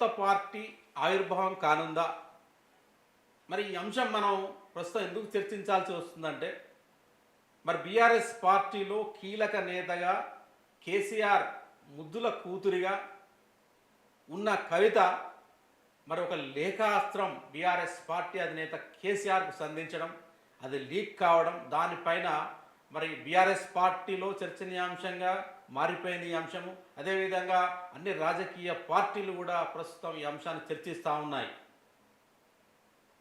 కొత్త పార్టీ ఆవిర్భావం కానుందా? మరి ఈ అంశం మనం ప్రస్తుతం ఎందుకు చర్చించాల్సి వస్తుందంటే మరి బీఆర్ఎస్ పార్టీలో కీలక నేతగా కేసీఆర్ ముద్దుల కూతురిగా ఉన్న కవిత మరి ఒక లేఖాస్త్రం బీఆర్ఎస్ పార్టీ అధినేత కేసీఆర్కు సంధించడం అది లీక్ కావడం దానిపైన మరి బీఆర్ఎస్ పార్టీలో చర్చనీయాంశంగా మారిపోయింది ఈ అంశము. అదేవిధంగా అన్ని రాజకీయ పార్టీలు కూడా ప్రస్తుతం ఈ అంశాన్ని చర్చిస్తూ ఉన్నాయి.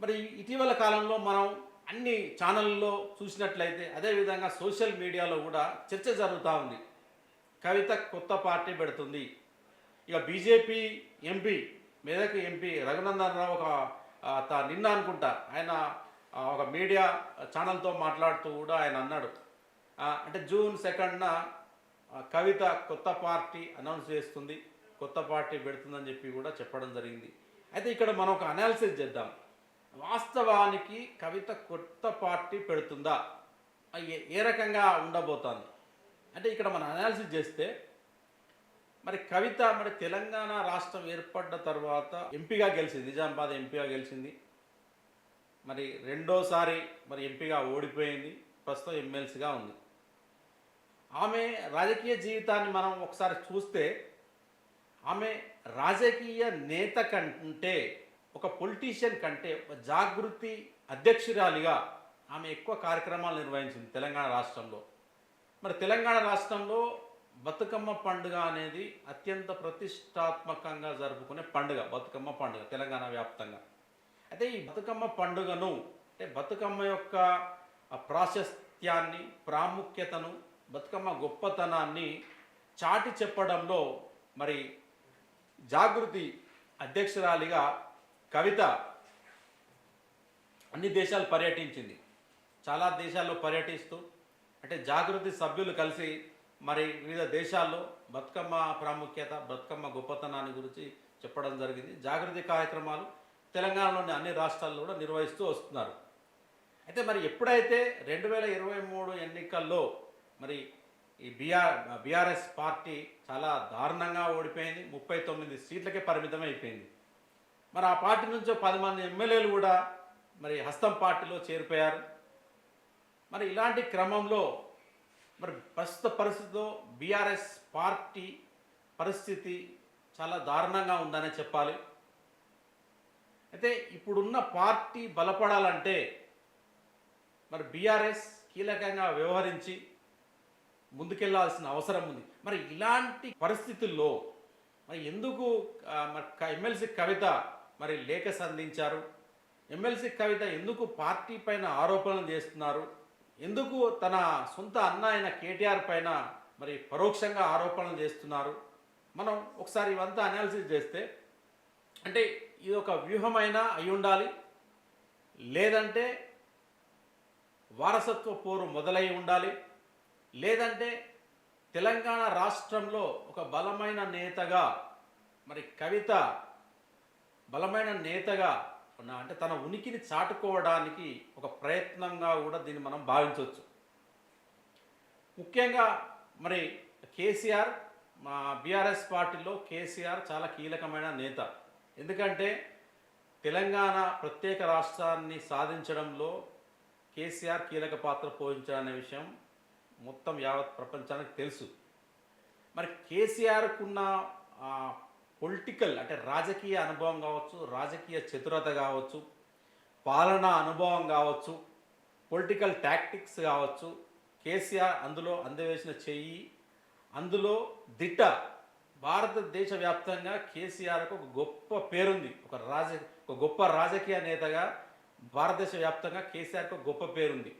మరి ఇటీవల కాలంలో మనం అన్ని ఛానళ్ళలో చూసినట్లయితే అదేవిధంగా సోషల్ మీడియాలో కూడా చర్చ జరుగుతూ ఉంది. కవిత కొత్త పార్టీ పెడుతుంది. ఇక BJP MP Medak MP Raghunandan Rao ఒక త- నిన్న అనుకుంటా ఆయన ఒక మీడియా ఛానల్తో మాట్లాడుతూ కూడా ఆయన అన్నాడు. అంటే జూన్ సెకండ్న కవిత కొత్త పార్టీ అనౌన్స్ చేస్తుంది కొత్త పార్టీ పెడుతుందని చెప్పి కూడా చెప్పడం జరిగింది. అయితే ఇక్కడ మనం ఒక అనాలిసిస్ చేద్దాం. వాస్తవానికి కవిత కొత్త పార్టీ పెడుతుందా? ఏ- ఏ రకంగా ఉండబోతోంది? అంటే ఇక్కడ మనం అనాలిసిస్ చేస్తే మరి కవిత మరి తెలంగాణ రాష్ట్రం ఏర్పడ్డ తర్వాత ఎంపీగా గెలిచింది నిజామాబాద్ ఎంపీగా గెలిచింది. మరి రెండోసారి మరి ఎంపీగా ఓడిపోయింది ప్రస్తుతం ఎమ్మెల్సీగా ఉంది. ఆమె రాజకీయ జీవితాన్ని మనం ఒకసారి చూస్తే ఆమె రాజకీయ నేత కంటే ఒక పొలిటీషియన్ కంటే ఒక జాగృతి అధ్యక్షురాలిగా ఆమె ఎక్కువ కార్యక్రమాలు నిర్వహించింది తెలంగాణ రాష్ట్రంలో. మరి తెలంగాణ రాష్ట్రంలో బతుకమ్మ పండుగ అనేది అత్యంత ప్రతిష్టాత్మకంగా జరుపుకునే పండుగ బతుకమ్మ పండుగ తెలంగాణ వ్యాప్తంగా. అయితే ఈ బతుకమ్మ పండుగను అంటే బతుకమ్మ యొక్క ప్రాశస్త్యాన్ని ప్రాముఖ్యతను బతుకమ్మ గొప్పతనాన్ని చాటి చెప్పడంలో మరి జాగృతి అధ్యక్షురాలిగా కవిత అన్ని దేశాలు పర్యటించింది. చాలా దేశాల్లో పర్యటిస్తూ అంటే జాగృతి సభ్యులు కలిసి మరి వివిధ దేశాల్లో బతుకమ్మ ప్రాముఖ్యత బతుకమ్మ గొప్పతనాన్ని గురించి చెప్పడం జరిగింది. జాగృతి కార్యక్రమాలు తెలంగాణలోని అన్ని రాష్ట్రాల్లో కూడా నిర్వహిస్తూ వస్తున్నారు. అయితే మరి ఎప్పుడైతే రెండు వేల ఇరవై మూడు ఎన్నికల్లో మరి ఈ బీఆర్ బీఆర్ఎస్ పార్టీ చాలా దారుణంగా ఓడిపోయింది. ముప్పై తొమ్మిది సీట్లకే పరిమితం అయిపోయింది. మరి ఆ పార్టీ నుంచి పది మంది ఎమ్మెల్యేలు కూడా మరి హస్తం పార్టీలో చేరిపోయారు. మరి ఇలాంటి క్రమంలో మరి ప్రస్తుత పరిస్థితిలో బీఆర్ఎస్ పార్టీ పరిస్థితి చాలా దారుణంగా ఉందనే చెప్పాలి. అయితే ఇప్పుడున్న పార్టీ బలపడాలంటే మరి బీఆర్ఎస్ కీలకంగా వ్యవహరించి ముందుకెళ్ళాల్సిన అవసరం ఉంది. మరి ఇలాంటి పరిస్థితుల్లో మరి ఎందుకు మరి ఎమ్మెల్సీ కవిత మరి లేఖ సంధించారు? ఎమ్మెల్సీ కవిత ఎందుకు పార్టీ పైన ఆరోపణలు చేస్తున్నారు? ఎందుకు తన సొంత అన్న అయిన కేటీఆర్ పైన మరి పరోక్షంగా ఆరోపణలు చేస్తున్నారు? మనం ఒకసారి ఇవంతా అనాలిసిస్ చేస్తే అంటే ఇది ఒక వ్యూహమైనా అయి ఉండాలి? లేదంటే వారసత్వ పోరు మొదలై ఉండాలి? లేదంటే తెలంగాణ రాష్ట్రంలో ఒక బలమైన నేతగా మరి కవిత బలమైన నేతగా ఉన్న అంటే తన ఉనికిని చాటుకోవడానికి ఒక ప్రయత్నంగా కూడా దీన్ని మనం భావించవచ్చు. ముఖ్యంగా మరి కేసీఆర్ మా బీఆర్ఎస్ పార్టీలో కేసీఆర్ చాలా కీలకమైన నేత. ఎందుకంటే తెలంగాణ ప్రత్యేక రాష్ట్రాన్ని సాధించడంలో కేసీఆర్ కీలక పాత్ర పోషించాడనే విషయం మొత్తం యావత్ ప్రపంచానికి తెలుసు. మరి కేసీఆర్కున్న పొలిటికల్ అంటే రాజకీయ అనుభవం కావచ్చు రాజకీయ చతురత కావచ్చు పాలనా అనుభవం కావచ్చు పొలిటికల్ టాక్టిక్స్ కావచ్చు కేసీఆర్ అందులో అందవేసిన చెయ్యి అందులో దిట్ట. భారతదేశ వ్యాప్తంగా కేసీఆర్కు ఒక గొప్ప పేరుంది. ఒక రాజ ఒక గొప్ప రాజకీయ నేతగా భారతదేశ వ్యాప్తంగా కేసీఆర్కు గొప్ప పేరుంది.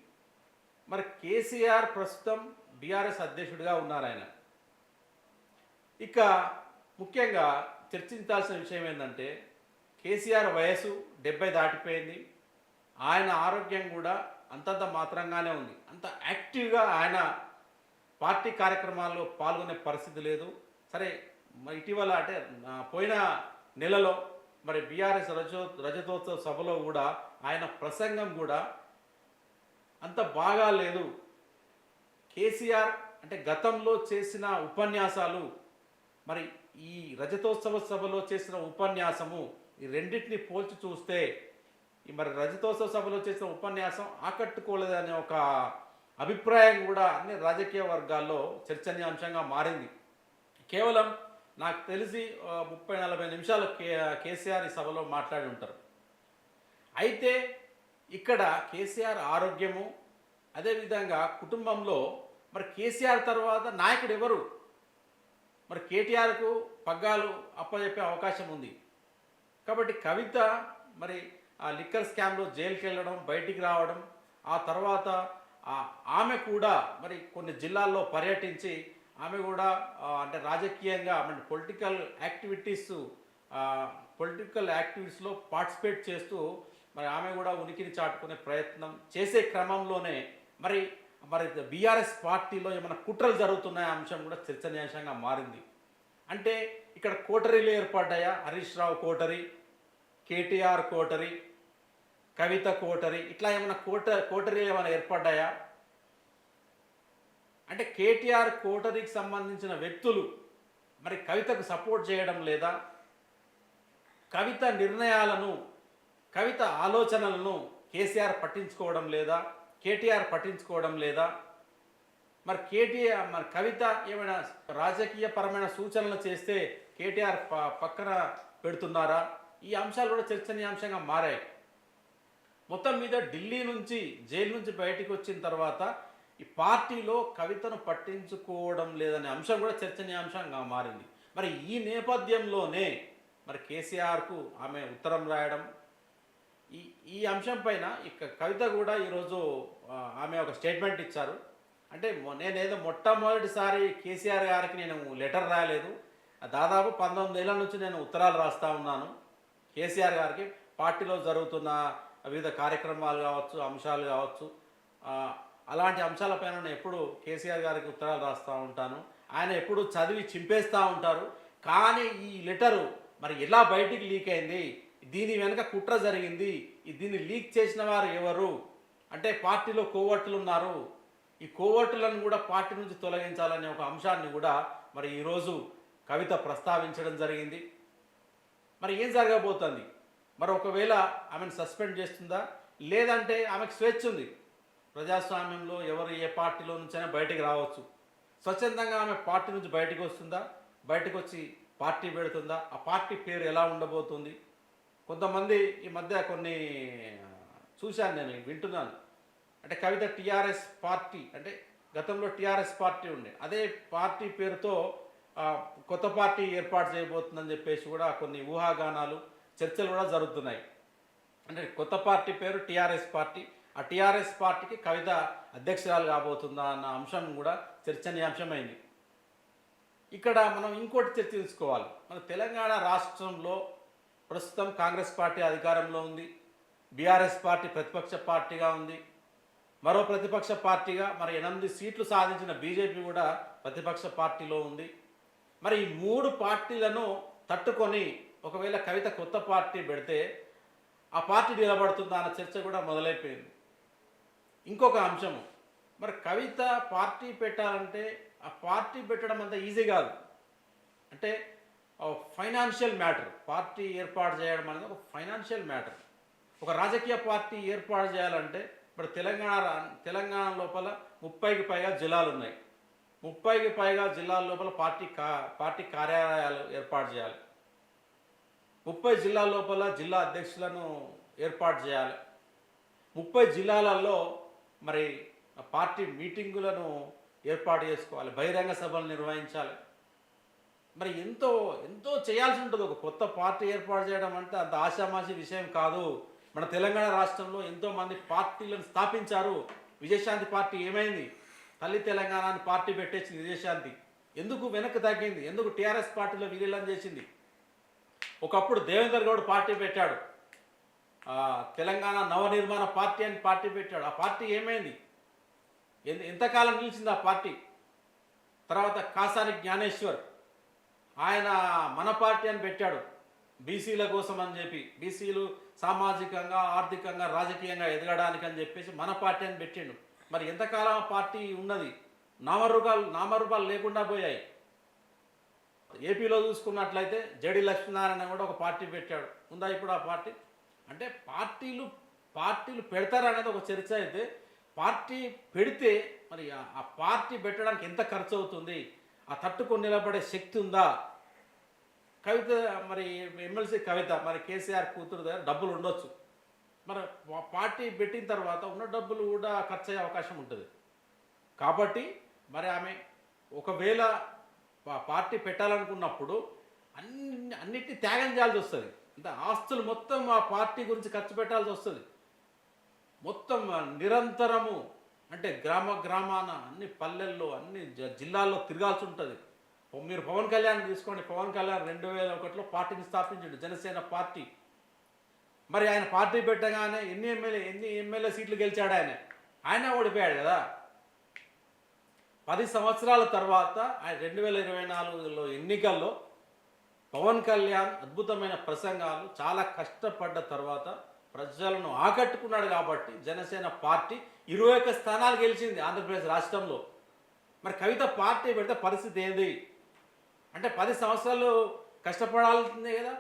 మరి కేసీఆర్ ప్రస్తుతం బీఆర్ఎస్ అధ్యక్షుడిగా ఉన్నారు ఆయన. ఇక ముఖ్యంగా చర్చించాల్సిన విషయం ఏంటంటే కేసీఆర్ వయసు డెబ్బై దాటిపోయింది. ఆయన ఆరోగ్యం కూడా అంతంత మాత్రంగానే ఉంది. అంత యాక్టివ్గా ఆయన పార్టీ కార్యక్రమాల్లో పాల్గొనే పరిస్థితి లేదు. సరే ఇటీవల అంటే పోయిన నెలలో మరి బీఆర్ఎస్ రజో రజతోత్సవ సభలో కూడా ఆయన ప్రసంగం కూడా అంత బాగా లేదు. కేసీఆర్ అంటే గతంలో చేసిన ఉపన్యాసాలు మరి ఈ రజతోత్సవ సభలో చేసిన ఉపన్యాసము ఈ రెండింటిని పోల్చి చూస్తే ఈ మరి రజతోత్సవ సభలో చేసిన ఉపన్యాసం ఆకట్టుకోలేదనే ఒక అభిప్రాయం కూడా అన్ని రాజకీయ వర్గాల్లో చర్చనీయాంశంగా మారింది. కేవలం నాకు తెలిసి ముప్పై నలభై నిమిషాలు కే కేసీఆర్ ఈ సభలో మాట్లాడి ఉంటారు. అయితే ఇక్కడ కేసీఆర్ ఆరోగ్యము అదేవిధంగా కుటుంబంలో మరి కేసీఆర్ తర్వాత నాయకుడు ఎవరు మరి కేటీఆర్కు పగ్గాలు అప్పచెప్పే అవకాశం ఉంది. కాబట్టి కవిత మరి ఆ లిక్కర్ స్కామ్లో జైలుకి వెళ్ళడం బయటికి రావడం ఆ తర్వాత ఆమె కూడా మరి కొన్ని జిల్లాల్లో పర్యటించి ఆమె కూడా అంటే రాజకీయంగా అంటే పొలిటికల్ యాక్టివిటీస్ పొలిటికల్ యాక్టివిటీస్లో పార్టిసిపేట్ చేస్తూ మరి ఆమె కూడా ఉనికిని చాటుకునే ప్రయత్నం చేసే క్రమంలోనే మరి మరి బీఆర్ఎస్ పార్టీలో ఏమైనా కుట్రలు జరుగుతున్నాయి అంశం కూడా చర్చనీయాంశంగా మారింది. అంటే ఇక్కడ కోటరీలు ఏర్పడ్డాయా? Harish Rao coterie KTR coterie Kavitha coterie ఇట్లా ఏమైనా కోట కోటరీలు ఏమైనా ఏర్పడ్డాయా? అంటే కేటీఆర్ కోటరీకి సంబంధించిన వ్యక్తులు మరి కవితకు సపోర్ట్ చేయడం లేదా? కవిత నిర్ణయాలను కవిత ఆలోచనలను కేసీఆర్ పట్టించుకోవడం లేదా కేటీఆర్ పట్టించుకోవడం లేదా? మరి కేటీఆర్ మరి కవిత ఏమైనా రాజకీయ పరమైన సూచనలు చేస్తే కేటీఆర్ పక్కన పెడుతున్నారా? ఈ అంశాలు కూడా చర్చనీయాంశంగా మారాయి. మొత్తం మీద ఢిల్లీ నుంచి జైలు నుంచి బయటికి వచ్చిన తర్వాత ఈ పార్టీలో కవితను పట్టించుకోవడం లేదనే అంశం కూడా చర్చనీయాంశంగా మారింది. మరి ఈ నేపథ్యంలోనే మరి కేసీఆర్కు ఆమె ఉత్తరం రాయడం ఈ ఈ అంశం పైన ఇక కవిత కూడా ఈరోజు ఆమె ఒక స్టేట్మెంట్ ఇచ్చారు. అంటే మొ- నేనేదో మొట్టమొదటిసారి కేసీఆర్ గారికి నేను లెటర్ రాయలేదు. దాదాపు పంతొమ్మిది ఏళ్ళ నుంచి నేను ఉత్తరాలు రాస్తా ఉన్నాను. కేసీఆర్ గారికి పార్టీలో జరుగుతున్న వివిధ కార్యక్రమాలు కావచ్చు అంశాలు కావచ్చు అలాంటి అంశాలపైన నేను ఎప్పుడు కేసీఆర్ గారికి ఉత్తరాలు రాస్తూ ఉంటాను. ఆయన ఎప్పుడు చదివి చింపేస్తూ ఉంటారు. కానీ ఈ లెటరు మరి ఎలా బయటికి లీక్ అయింది? దీని వెనుక కుట్ర జరిగింది. దీన్ని లీక్ చేసిన వారు ఎవరు? అంటే పార్టీలో కోవట్లు ఉన్నారు ఈ కోవట్లను కూడా పార్టీ నుంచి తొలగించాలనే ఒక అంశాన్ని కూడా మరి ఈరోజు కవిత ప్రస్తావించడం జరిగింది. మరి ఏం జరగబోతుంది? మరి ఒకవేళ ఆమెను సస్పెండ్ చేస్తుందా? లేదంటే ఆమెకు స్వేచ్ఛ ఉంది. ప్రజాస్వామ్యంలో ఎవరు ఏ పార్టీలో నుంచైనా బయటికి రావచ్చు. స్వచ్ఛందంగా ఆమె పార్టీ నుంచి బయటకు వస్తుందా? బయటకు వచ్చి పార్టీ పెడుతుందా? ఆ పార్టీ పేరు ఎలా ఉండబోతుంది? కొంతమంది ఈ మధ్య కొన్ని చూశాను నేను వింటున్నాను. అంటే కవిత టీఆర్ఎస్ పార్టీ అంటే గతంలో టీఆర్ఎస్ పార్టీ ఉండే అదే పార్టీ పేరుతో కొత్త పార్టీ ఏర్పాటు చేయబోతుందని చెప్పేసి కూడా కొన్ని ఊహాగానాలు చర్చలు కూడా జరుగుతున్నాయి. అంటే కొత్త పార్టీ పేరు టీఆర్ఎస్ పార్టీ ఆ టీఆర్ఎస్ పార్టీకి కవిత అధ్యక్షురాలు కాబోతుందా అన్న అంశం కూడా చర్చనీయాంశమైంది. ఇక్కడ మనం ఇంకోటి చర్చించుకోవాలి. మన తెలంగాణ రాష్ట్రంలో ప్రస్తుతం కాంగ్రెస్ పార్టీ అధికారంలో ఉంది. బీఆర్ఎస్ పార్టీ ప్రతిపక్ష పార్టీగా ఉంది. మరో ప్రతిపక్ష పార్టీగా మరి ఎనిమిది సీట్లు సాధించిన బీజేపీ కూడా ప్రతిపక్ష పార్టీలో ఉంది. మరి ఈ మూడు పార్టీలను తట్టుకొని ఒకవేళ కవిత కొత్త పార్టీ పెడితే ఆ పార్టీ నిలబడుతుందా అన్న చర్చ కూడా మొదలైపోయింది. ఇంకొక అంశము మరి కవిత పార్టీ పెట్టాలంటే ఆ పార్టీ పెట్టడం అంత ఈజీ కాదు. అంటే ఫైనాన్షియల్ మ్యాటర్. పార్టీ ఏర్పాటు చేయడం అనేది ఒక ఫైనాన్షియల్ మ్యాటర్. ఒక రాజకీయ పార్టీ ఏర్పాటు చేయాలంటే ఇప్పుడు తెలంగాణ తెలంగాణ లోపల ముప్పైకి పైగా జిల్లాలు ఉన్నాయి. ముప్పైకి పైగా జిల్లాల లోపల పార్టీ కా పార్టీ కార్యాలయాలు ఏర్పాటు చేయాలి. ముప్పై జిల్లాల లోపల జిల్లా అధ్యక్షులను ఏర్పాటు చేయాలి. ముప్పై జిల్లాలలో మరి పార్టీ మీటింగులను ఏర్పాటు చేసుకోవాలి. బహిరంగ సభలు నిర్వహించాలి. మరి ఎంతో ఎంతో చేయాల్సి ఉంటుంది. ఒక కొత్త పార్టీ ఏర్పాటు చేయడం అంటే అంత ఆషామాషి విషయం కాదు. మన తెలంగాణ రాష్ట్రంలో ఎంతో మంది పార్టీలను స్థాపించారు. విజయశాంతి పార్టీ ఏమైంది? తల్లి తెలంగాణ అని పార్టీ పెట్టేసింది విజయశాంతి. ఎందుకు వెనక్కి తగ్గింది? ఎందుకు టీఆర్ఎస్ పార్టీలో విలీనం చేసింది? ఒకప్పుడు దేవేందర్ గౌడ్ పార్టీ పెట్టాడు. తెలంగాణ నవనిర్మాణ పార్టీ అని పార్టీ పెట్టాడు. ఆ పార్టీ ఏమైంది? ఎంత ఎంతకాలం నిలిచింది ఆ పార్టీ? తర్వాత కాసాని జ్ఞానేశ్వర్. ఆయన మన పార్టీ అని పెట్టాడు. బీసీల కోసం అని చెప్పి బీసీలు సామాజికంగా ఆర్థికంగా రాజకీయంగా ఎదగడానికి అని చెప్పేసి మన పార్టీ అని పెట్టిండు. మరి ఎంతకాలం ఆ పార్టీ ఉన్నది? నామరూపాలు నామరూపాలు లేకుండా పోయాయి. ఏపీలో చూసుకున్నట్లయితే జడి లక్ష్మీనారాయణ కూడా ఒక పార్టీ పెట్టాడు. ఉందా ఇప్పుడు ఆ పార్టీ? అంటే పార్టీలు పార్టీలు పెడతారనేది ఒక చర్చ అయితే పార్టీ పెడితే మరి ఆ పార్టీ పెట్టడానికి ఎంత ఖర్చు అవుతుంది? ఆ తట్టుకొని నిలబడే శక్తి ఉందా? కవిత మరి ఎమ్మెల్సీ కవిత మరి కేసీఆర్ కూతురు దగ్గర డబ్బులు ఉండొచ్చు. మరి పార్టీ పెట్టిన తర్వాత ఉన్న డబ్బులు కూడా ఖర్చు అయ్యే అవకాశం ఉంటుంది. కాబట్టి మరి ఆమె ఒకవేళ పార్టీ పెట్టాలనుకున్నప్పుడు అన్ని అన్నిటినీ త్యాగం చేయాల్సి వస్తుంది. అంటే ఆస్తులు మొత్తం ఆ పార్టీ గురించి ఖర్చు పెట్టాల్సి వస్తుంది. మొత్తం నిరంతరము అంటే గ్రామ గ్రామాన అన్ని పల్లెల్లో అన్ని జిల్లాల్లో తిరగాల్సి ఉంటుంది. మీరు పవన్ కళ్యాణ్ తీసుకోండి. పవన్ కళ్యాణ్ రెండు వేల ఒకటిలో పార్టీని స్థాపించాడు జనసేన పార్టీ. మరి ఆయన పార్టీ పెట్టగానే ఎన్ని ఎమ్మెల్యే ఎన్ని ఎమ్మెల్యే సీట్లు గెలిచాడు ఆయన? ఆయన ఓడిపోయాడు కదా. పది సంవత్సరాల తర్వాత ఆయన రెండు వేల ఇరవై నాలుగులో ఎన్నికల్లో పవన్ కళ్యాణ్ అద్భుతమైన ప్రసంగాలు చాలా కష్టపడ్డ తర్వాత ప్రజలను ఆకట్టుకున్నాడు కాబట్టి జనసేన పార్టీ ఇరవై ఒక్క స్థానాలు గెలిచింది ఆంధ్రప్రదేశ్ రాష్ట్రంలో. మరి కవిత పార్టీ పెడితే పరిస్థితి ఏంది? అంటే పది సంవత్సరాలు కష్టపడాల్సిందే కదా.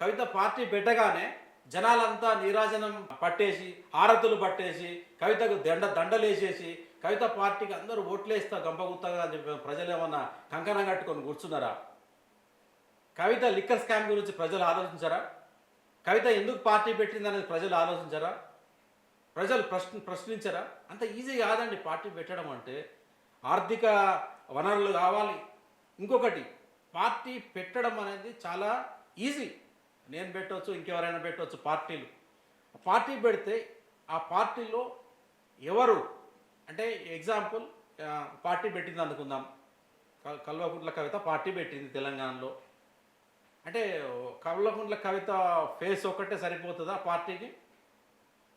కవిత పార్టీ పెట్టగానే జనాలంతా నీరాజనం పట్టేసి హారతులు పట్టేసి కవితకు దండ దండలేసేసి కవిత పార్టీకి అందరూ ఓట్లేస్తా గంపగుత్తగా అని చెప్పి ప్రజలు ఏమన్నా కంకణం కట్టుకొని కూర్చున్నారా? కవిత లిక్కర్ స్కామ్ గురించి ప్రజలు ఆలోచించారా? కవిత ఎందుకు పార్టీ పెట్టింది అనేది ప్రజలు ఆలోచించారా? ప్రజలు ప్రశ్న ప్రశ్నించరా? అంత ఈజీ కాదండి పార్టీ పెట్టడం అంటే. ఆర్థిక వనరులు కావాలి. ఇంకొకటి పార్టీ పెట్టడం అనేది చాలా ఈజీ నేను పెట్టవచ్చు ఇంకెవరైనా పెట్టవచ్చు పార్టీలు. పార్టీ పెడితే ఆ పార్టీలో ఎవరు? అంటే ఎగ్జాంపుల్ పార్టీ పెట్టింది అనుకుందాం. కల్వకుంట్ల కవిత పార్టీ పెట్టింది తెలంగాణలో. అంటే కల్వకుంట్ల కవిత ఫేస్ ఒక్కటే సరిపోతుందా పార్టీకి?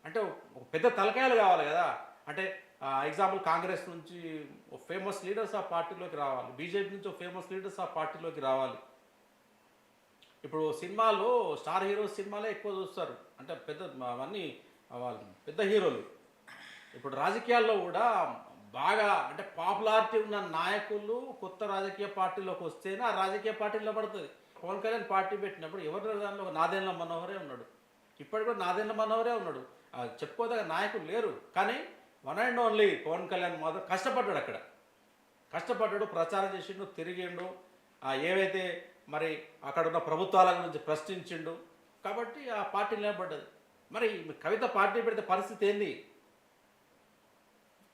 అంటే ఒక పెద్ద తలకాయలు కావాలి కదా. అంటే ఎగ్జాంపుల్ కాంగ్రెస్ నుంచి ఫేమస్ లీడర్స్ ఆ పార్టీలోకి రావాలి. బీజేపీ నుంచి ఫేమస్ లీడర్స్ ఆ పార్టీలోకి రావాలి. ఇప్పుడు సినిమాలో స్టార్ హీరోస్ సినిమాలే ఎక్కువ చూస్తారు. అంటే పెద్ద అవన్నీ వాళ్ళు పెద్ద హీరోలు. ఇప్పుడు రాజకీయాల్లో కూడా బాగా అంటే పాపులారిటీ ఉన్న నాయకులు కొత్త రాజకీయ పార్టీలోకి వస్తేనే ఆ రాజకీయ పార్టీ నిలబడుతుంది. పవన్ కళ్యాణ్ పార్టీ పెట్టినప్పుడు ఎవరి దానిలో నాదేంద్ర మనోహరే ఉన్నాడు. ఇప్పటికి కూడా నాదేంద్ర మనోహరే ఉన్నాడు. చెప్పుకోదగ్గ నాయకులు లేరు. కానీ one and only Pawan Kalyan మాత్రం కష్టపడ్డాడు అక్కడ. కష్టపడ్డాడు ప్రచారం చేసిండు తిరిగిండు. ఏవైతే మరి అక్కడ ఉన్న ప్రభుత్వాల గురించి ప్రశ్నించిండు. కాబట్టి ఆ పార్టీ నిలబడ్డది. మరి కవిత పార్టీ పెడితే పరిస్థితి ఏంది?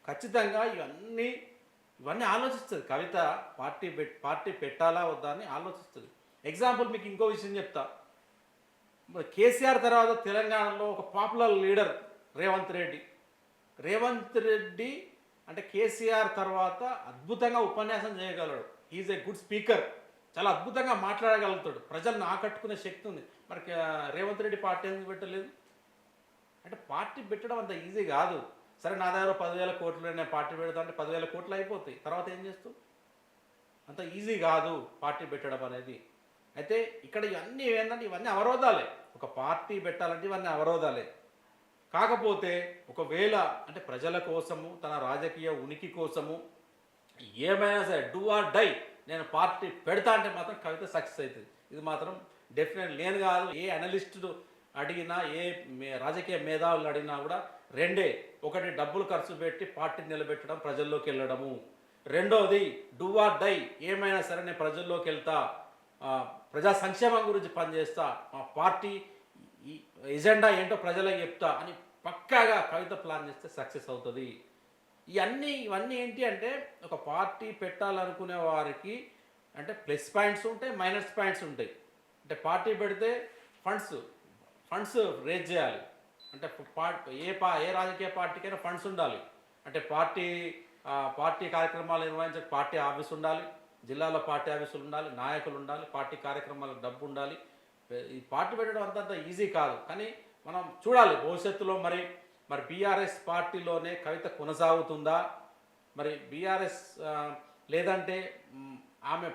ఖచ్చితంగా ఇవన్నీ ఇవన్నీ ఆలోచిస్తుంది. కవిత పార్టీ పార్టీ పెట్టాలా వద్దా అని ఆలోచిస్తుంది. ఎగ్జాంపుల్ మీకు ఇంకో విషయం చెప్తా. కేసీఆర్ తర్వాత తెలంగాణలో ఒక పాపులర్ లీడర్ రేవంత్ రెడ్డి. రేవంత్ రెడ్డి అంటే కేసీఆర్ తర్వాత అద్భుతంగా ఉపన్యాసం చేయగలడు. ఈజ్ ఏ గుడ్ స్పీకర్ చాలా అద్భుతంగా మాట్లాడగలుగుతాడు. ప్రజలను ఆకట్టుకునే శక్తి ఉంది. మరి రేవంత్ రెడ్డి పార్టీ ఎందుకు పెట్టలేదు? అంటే పార్టీ పెట్టడం అంత ఈజీ కాదు. సరే నా దగ్గర పదివేల కోట్లు నేను పార్టీ పెడతా అంటే పదివేల కోట్లు అయిపోతాయి. తర్వాత ఏం చేస్తావు? అంత ఈజీ కాదు పార్టీ పెట్టడం అనేది. అయితే ఇక్కడ ఇవన్నీ ఏంటంటే ఇవన్నీ అవరోధాలే. ఒక పార్టీ పెట్టాలంటే ఇవన్నీ అవరోధాలే. కాకపోతే ఒకవేళ అంటే ప్రజల కోసము తన రాజకీయ ఉనికి కోసము ఏమైనా సరే డూ ఆర్ డై నేను పార్టీ పెడతా అంటే మాత్రం కవిత సక్సెస్ అవుతుంది. ఇది మాత్రం డెఫినెట్ నేను కాదు ఏ అనలిస్టులు అడిగినా ఏ మే- రాజకీయ మేధావులు అడిగినా కూడా రెండే. ఒకటి డబ్బులు ఖర్చు పెట్టి పార్టీ నిలబెట్టడం ప్రజల్లోకి వెళ్ళడము. రెండోది డూ ఆర్ డై ఏమైనా సరే నేను ప్రజల్లోకి వెళ్తా. ప్రజా సంక్షేమం గురించి పనిచేస్తా మా పార్టీ ఎజెండా ఏంటో ప్రజలకు చెప్తా అని పక్కాగా కవిత ప్లాన్ చేస్తే సక్సెస్ అవుతుంది. ఇవన్నీ ఇవన్నీ ఏంటి అంటే ఒక పార్టీ పెట్టాలనుకునే వారికి అంటే ప్లస్ పాయింట్స్ ఉంటాయి మైనస్ పాయింట్స్ ఉంటాయి. అంటే పార్టీ పెడితే ఫండ్స్ ఫండ్స్ రేజ్ చేయాలి. అంటే పార్టీ ఏ పా ఏ రాజకీయ పార్టీకైనా ఫండ్స్ ఉండాలి. అంటే పార్టీ పార్టీ కార్యక్రమాలు నిర్వహించే పార్టీ ఆఫీస్ ఉండాలి. జిల్లాలో పార్టీ ఆఫీసులు ఉండాలి నాయకులు ఉండాలి పార్టీ కార్యక్రమాలకు డబ్బు ఉండాలి. ఈ పార్టీ పెట్టడం అంతంత ఈజీ కాదు. కానీ మనం చూడాలి భవిష్యత్తులో మరి మరి బీఆర్ఎస్ పార్టీలోనే కవిత కొనసాగుతుందా? మరి బీఆర్ఎస్ లేదంటే ఆమె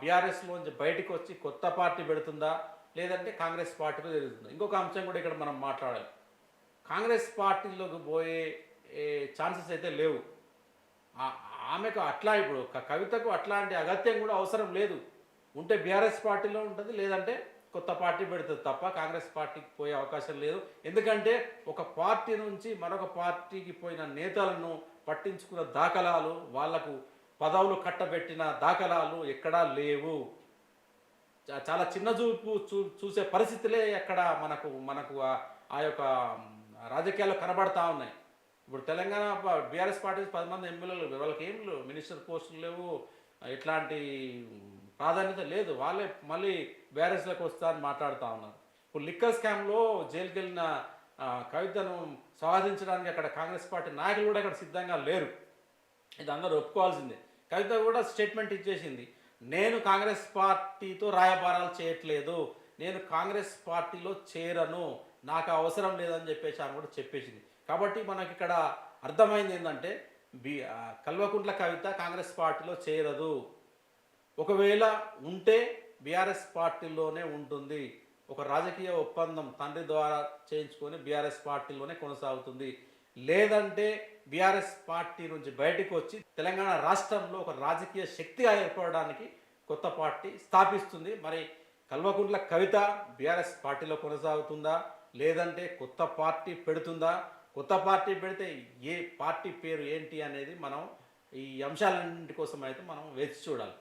బీఆర్ఎస్లోంచి బయటకు వచ్చి కొత్త పార్టీ పెడుతుందా? లేదంటే కాంగ్రెస్ పార్టీలో జరుగుతుందా ఇంకొక అంశం కూడా ఇక్కడ మనం మాట్లాడాలి. కాంగ్రెస్ పార్టీలోకి పోయే ఛాన్సెస్ అయితే లేవు. ఆమెకు అట్లా ఇప్పుడు కవితకు అట్లాంటి అగత్యం కూడా అవసరం లేదు. ఉంటే బీఆర్ఎస్ పార్టీలో ఉంటుంది లేదంటే కొత్త పార్టీ పెడుతుంది తప్ప కాంగ్రెస్ పార్టీకి పోయే అవకాశం లేదు. ఎందుకంటే ఒక పార్టీ నుంచి మరొక పార్టీకి పోయిన నేతలను పట్టించుకున్న దాఖలాలు వాళ్ళకు పదవులు కట్టబెట్టిన దాఖలాలు ఎక్కడా లేవు. చాలా చిన్న చూపు చూ చూసే పరిస్థితులే ఎక్కడ మనకు మనకు ఆ- యొక్క రాజకీయాలు రాజకీయాల్లో కనబడతా ఉన్నాయి. ఇప్పుడు తెలంగాణ బీఆర్ఎస్ పార్టీ పది మంది ఎమ్మెల్యేలు వాళ్ళకి ఏం లేవు. మినిస్టర్ పోస్టులు లేవు. ఇట్లాంటి ప్రాధాన్యత లేదు. వాళ్ళే మళ్ళీ బీఆర్ఎస్లోకి వస్తా అని మాట్లాడుతూ ఉన్నారు. ఇప్పుడు లిక్కర్ స్కామ్లో జైలుకి వెళ్ళిన కవితను స్వాగతించడానికి అక్కడ కాంగ్రెస్ పార్టీ నాయకులు కూడా అక్కడ సిద్ధంగా లేరు. ఇది అందరూ ఒప్పుకోవాల్సిందే. కవిత కూడా స్టేట్మెంట్ ఇచ్చేసింది. నేను కాంగ్రెస్ పార్టీతో రాయబారాలు చేయట్లేదు. నేను కాంగ్రెస్ పార్టీలో చేరను. నాకు అవసరం లేదని చెప్పేసి ఆమె కూడా చెప్పేసింది. కాబట్టి మనకి ఇక్కడ అర్థమైంది ఏంటంటే బి కల్వకుంట్ల కవిత కాంగ్రెస్ పార్టీలో చేరదు. ఒకవేళ ఉంటే బీఆర్ఎస్ పార్టీలోనే ఉంటుంది. ఒక రాజకీయ ఒప్పందం తండ్రి ద్వారా చేయించుకొని బీఆర్ఎస్ పార్టీలోనే కొనసాగుతుంది. లేదంటే బీఆర్ఎస్ పార్టీ నుంచి బయటకు వచ్చి తెలంగాణ రాష్ట్రంలో ఒక రాజకీయ శక్తిగా ఏర్పడడానికి కొత్త పార్టీ స్థాపిస్తుంది. మరి కల్వకుంట్ల కవిత బీఆర్ఎస్ పార్టీలో కొనసాగుతుందా? లేదంటే కొత్త పార్టీ పెడుతుందా? కొత్త పార్టీ పెడితే ఏ పార్టీ పేరు ఏంటి అనేది మనం ఈ అంశాలన్నింటి కోసం అయితే మనం వేచి చూడాలి.